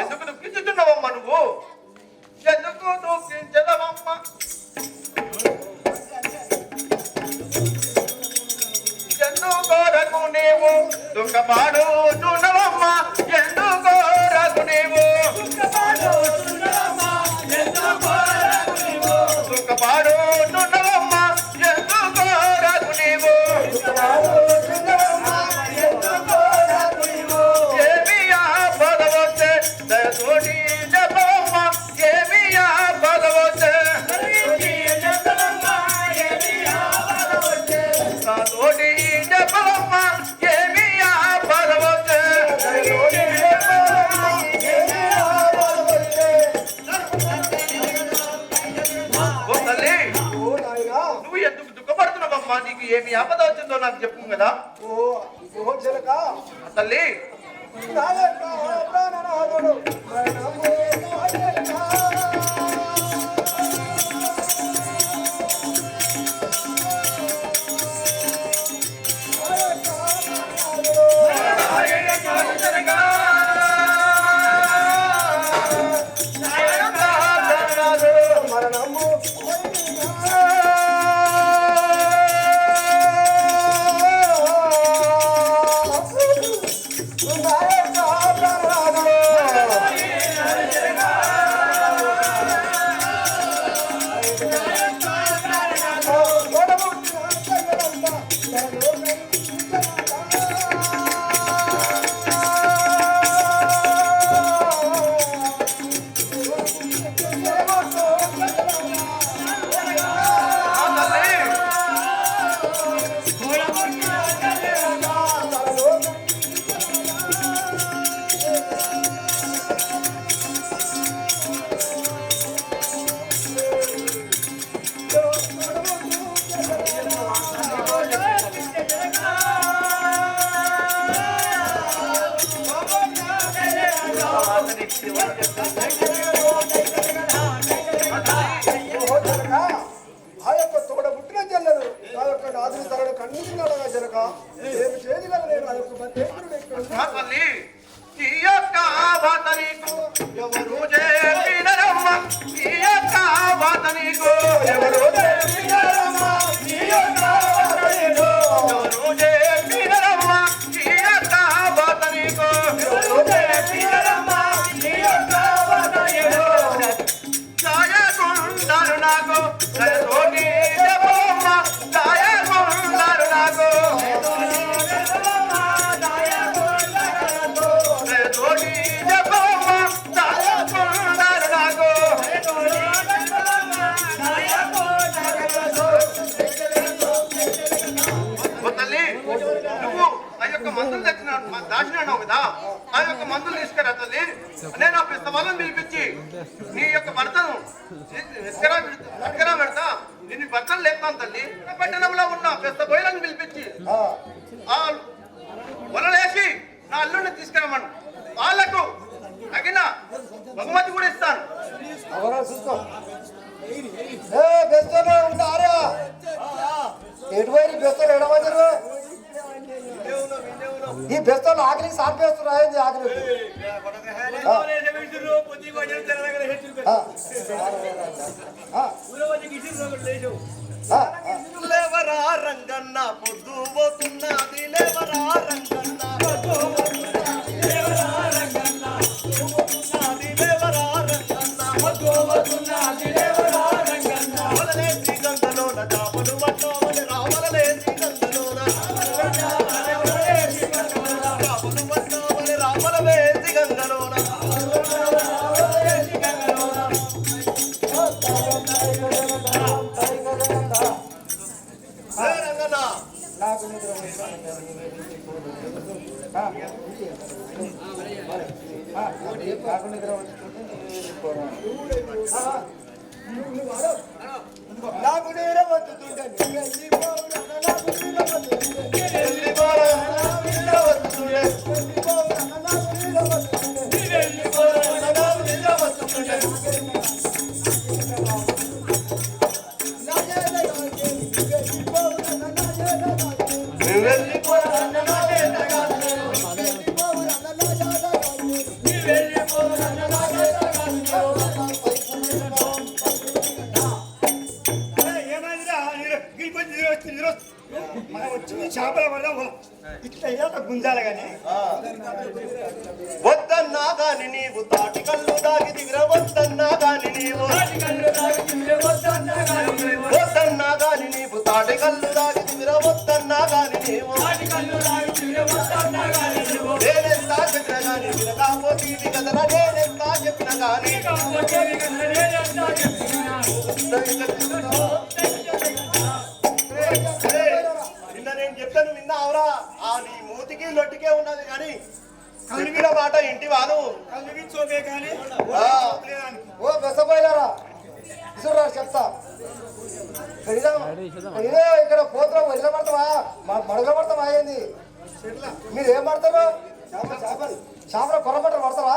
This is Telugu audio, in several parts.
ఎందుకు దుఃఖిస్తున్నావమ్మా నువ్వు? ఎందుకు దుఃఖించదమ్మా నీకు ఏమి ఆపద వచ్చిందో నాకు చెప్పు కదా. ఓ తల్లి నీకో ఎవరో దాచినావు కదా ఆ యొక్క మందులు తీసుకురా తల్లి. నేను ఆ పిస్తవాలను పిలిపించి నీ యొక్క భర్తను ఇసుకరా ఇసుకరా పెడతా నేను భర్తను లేపుతాను తల్లి. పట్టణంలో ఉన్న పెద్ద బొయ్యలను పిలిపించి ఆ వలలేసి నా అల్లుడిని తీసుకురమ్మను. వాళ్ళకు తగిన బహుమతి కూడా ఇస్తాను. ఎటువైన బెస్తలు ఎడమతారు ఈ పెస్తలు ఆకలి? సార్పేస్తున్నారు ఆయన ఆకలి రంగన్న పొద్దు పోతున్నా రంగన్న. నాకు నేరే వద్దుతుంటే నాకు మనం వచ్చింది చేపల పడదాం. ఇట్లా అయ్యాక గుంజాలి కానీ. వద్దన్నా గాని నీవు తాటి కళ్ళు దాగి దిగిర వద్దన్నా గాని నీవు. వద్దన్నా గాని నీవు. తాటి కళ్ళు దాగి దిగిర వద్దన్నా గాని నీవు. నేనెంత చెప్పిన కదరా నేనెంత చెప్పిన నేను చెప్పాను విన్నావురా ఆ నీ మూతికి లొట్టికే ఉన్నది కానీ చెప్పిన మాట ఇంటి వాను కలిగి చోపే కానీ. ఓ బెసపోయినారా ఇసురా చెప్తా. ఇదో ఇక్కడ పోతున్నా వదిలి పడతావా మడగ పడతావా ఏంది? మీరు ఏం పడతారు? చేపల కొర్రపట్ట పడతావా?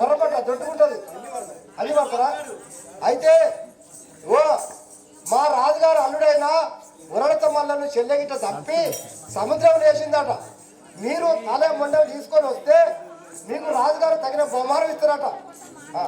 కొర్రపట్ట దొట్టుకుంటుంది అది పడతారా? అయితే ఓ మా రాజుగారు అల్లుడైన ఉరళత మల్లను చెల్లెగిట తప్పి సముద్రం వేసిందట మీరు తల మండలు తీసుకొని వస్తే మీకు రాజుగారు తగిన బహుమానం ఇస్తారట. ఆ,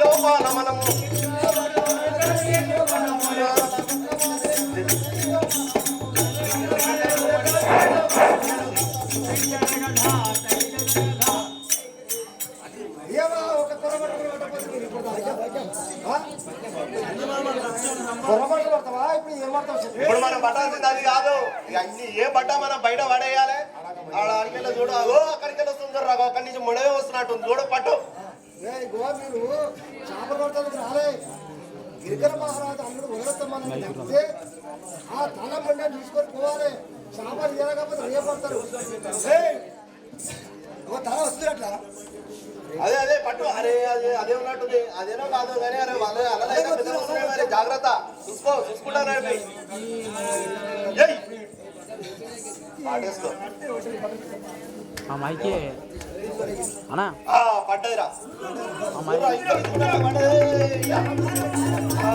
చెప్పు. ఇప్పుడు మనం పట్టాల్సింది అది కాదు. అన్ని ఏ బట్ట మనం బయట పడేయాలి? ఆడ చూడు. అగో అక్కడికి వెళ్ళి వస్తుంది రాగో అక్కడి నుంచి ముడవే వస్తున్నట్టు చూడు పట్టు. గోవా మీరు చేపలు పడతానికి రాలే. గిరికర మహారాజు అల్లుడు వదలతమ్మని చెప్తే ఆ తల మండలి తీసుకొని పోవాలి. చేపలు తీరకపోతే రేపడతారు ఏయ్, ఓ తల వస్తుంది అట్లా అదే అదే పట్టు. అరే అదే అదే ఉన్నట్టుంది. అదేనో కాదు కానీ అరే వాళ్ళ మరి జాగ్రత్త. చూసుకో చూసుకుంటా నడిపి ఏయ్! పాటేసుకో ఆ మైకి అన్నా ఆ పడ్డదిరా చూడురా, ఇంకా ఇస్తున్నా, పడ్డది. ఆ,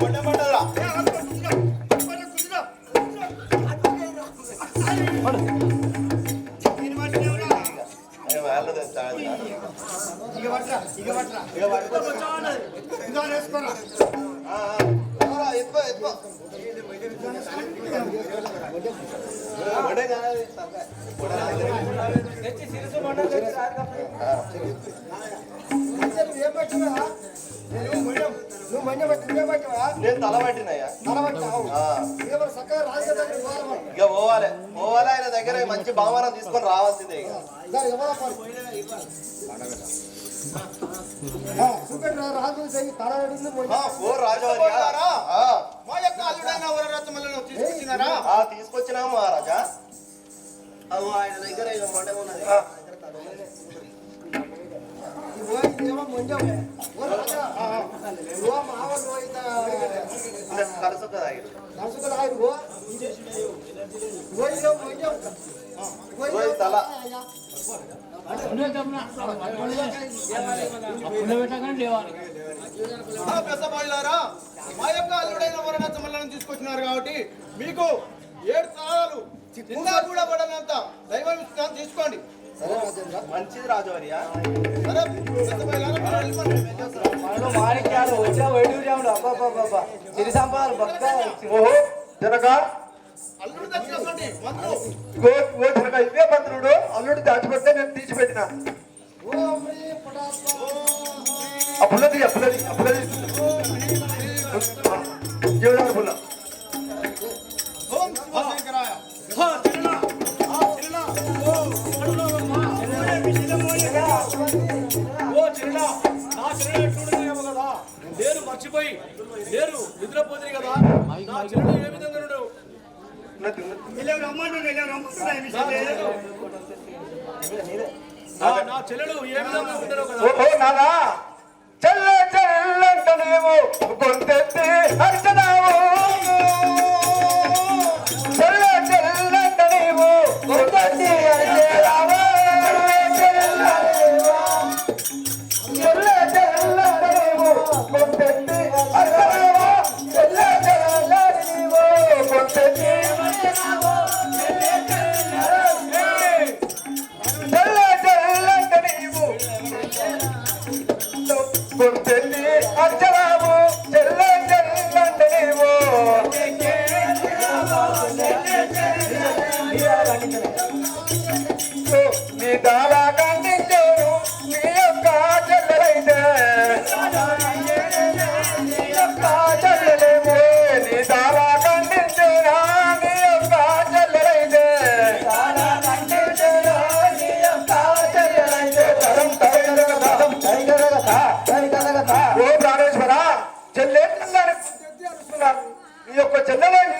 పడ్డ పడ్డదిరా ఏ, వాళ్ళు తెచ్చారు. ఇక పట్టరా, ఇక పట్టరా. ఇక పట్టుకో. ఇంకా వేసుకోరా. నువ్వు పట్టినా పట్టివా నేను తల పట్టినయ్యా. తల చక్కగా దగ్గర పోవాలి. ఇక పోవాలి. పోవాలి ఆయన దగ్గర మంచి బహుమానం తీసుకొని రావాల్సిందే ఇక. దాని ఎవరా పని? ఆ, చూపెట్టు రాజు చెయ్యి తల అడిగింది మొయ్యి. ఆ, ఓ రాజవర్య ఆ, మా యొక్క అల్లుడైన వరరత్నములను తీసుకొచ్చినారా ఆ, తీసుకొచ్చినాము మహారాజా అవు ఆయన దగ్గర ఇక మొండ ఉన్నది ఆ, ఈ పోయి ఏమో మొండం. ఓ రాజా, ఓ మావలు ఓ ఇంత ఇంకా కలుసు కదా ఇక. నడుచుకుని ఆయన ఓ. ఓ ఇదో మొండం. ఓ ఇదో ఓ ఈ తల. పెద్దబాయిలారా మా యొక్క అల్లుడైన తీసుకొచ్చినారు కాబట్టి మీకు ఏడు తలాలు చిన్న కూడా పడనంత దైవం ఇస్తాను తీసుకోండి. మంచిది రాజవర్య సరే. మాణిక్యాలు వచ్చా అబ్బాబ్బాబ్బా సిరి సంపాదన భక్త ఓహో జనక అల్లుడు తెచ్చినటువంటి జనక ఇవే మంత్రుడు అల్లుడు దాచిపెడితే నేను తీసిపెట్టిన. అప్పులది అప్పులది అప్పులది జీవనాడు పుల్ల. నేను మర్చిపోయి నేను నిద్రపోతుంది కదా? నా చిరుడు ఏ విధంగా రమ్మంటుండు, వెళ్ళావు రమ్మంటుండు, ఏ విధంగా గొంతెత్తి Dört elli erkek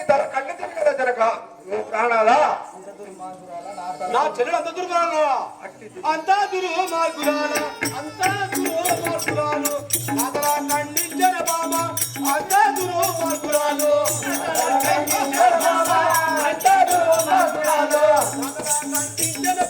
ధర కళ్ళు తిరిగి జరగ నువ్వు ప్రాణాలా? నా చెల్లెలు అంత దుర్మార్గులా అంతా దుర్మార్గులాల అంతా దుర్మార్గులాలు అతలా ఖండించిన బామ అంతా దుర్మార్గులాలు అంతా దుర్మార్గులాలు ఖండించిన బామ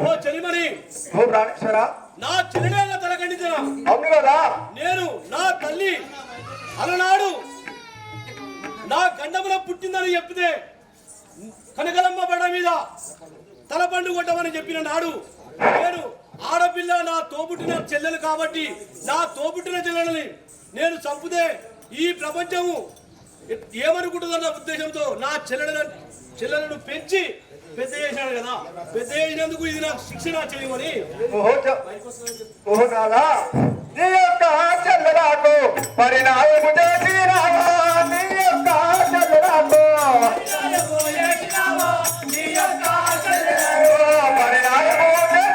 ఓ చెలిమని ఓ ప్రాణేశ్వర! నా చెల్లెల తల ఖండించిన అవును కదా! నేను నా తల్లి అలనాడు! నా గండమున పుట్టిందని చెప్పితే కనకలమ్మ బడ మీద తల పండు కొట్టమని చెప్పిన నాడు నేను ఆడపిల్ల నా తోబుట్టిన చెల్లెలు కాబట్టి నా తోబుట్టిన చెల్లెలని నేను చంపితే ఈ ప్రపంచము ఏమనుకుంటుందన్న ఉద్దేశంతో నా చెల్లెలను చెల్లెలను పెంచి పెద్ద చేశాడు కదా. పెద్ద చేసినందుకు ఇది నాకు శిక్షణ చేయమని. ఓహో నాదా నీ యొక్క చెల్లెలకు నీ యొక్క చెల్లెలకు పరిణామము చేసినావా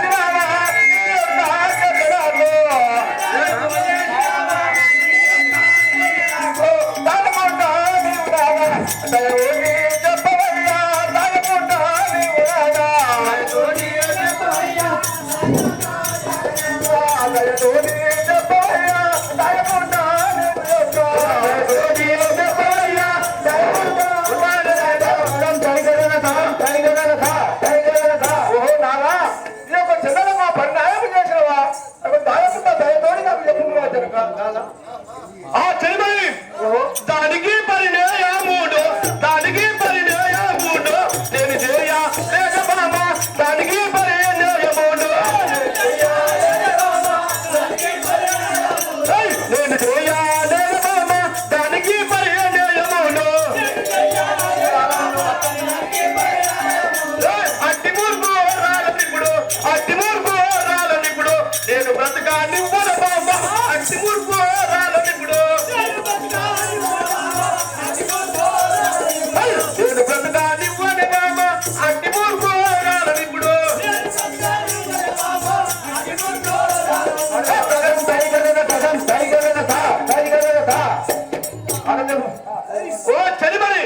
ఓ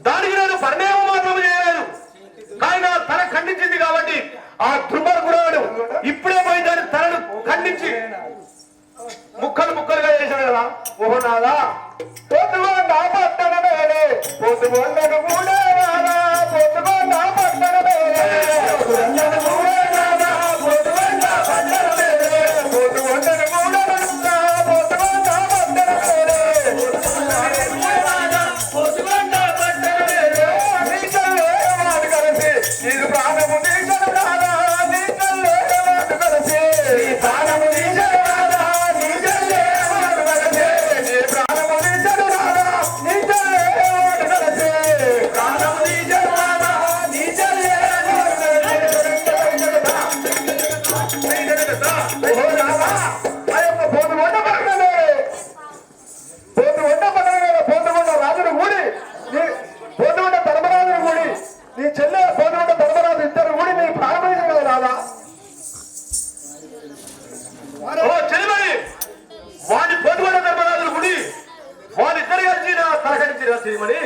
దానికి నేను పరిణామం మాత్రం చేయలేదు. కానీ తన ఖండించింది కాబట్టి ఆ దుర్మార్గుడు ఇప్పుడే పోయి దాని తనను ఖండించి ముక్కలు ముక్కలుగా చేశాడు కదా. ఓహో నాదా. పొద్దుగో నా పట్టణ పొద్దుగొండను మూడే నాదా. పొద్దుగో செய்திமணி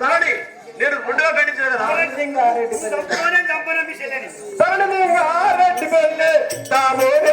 తలను నేను రెండుగా ఖండించిన కదా? తలని తలని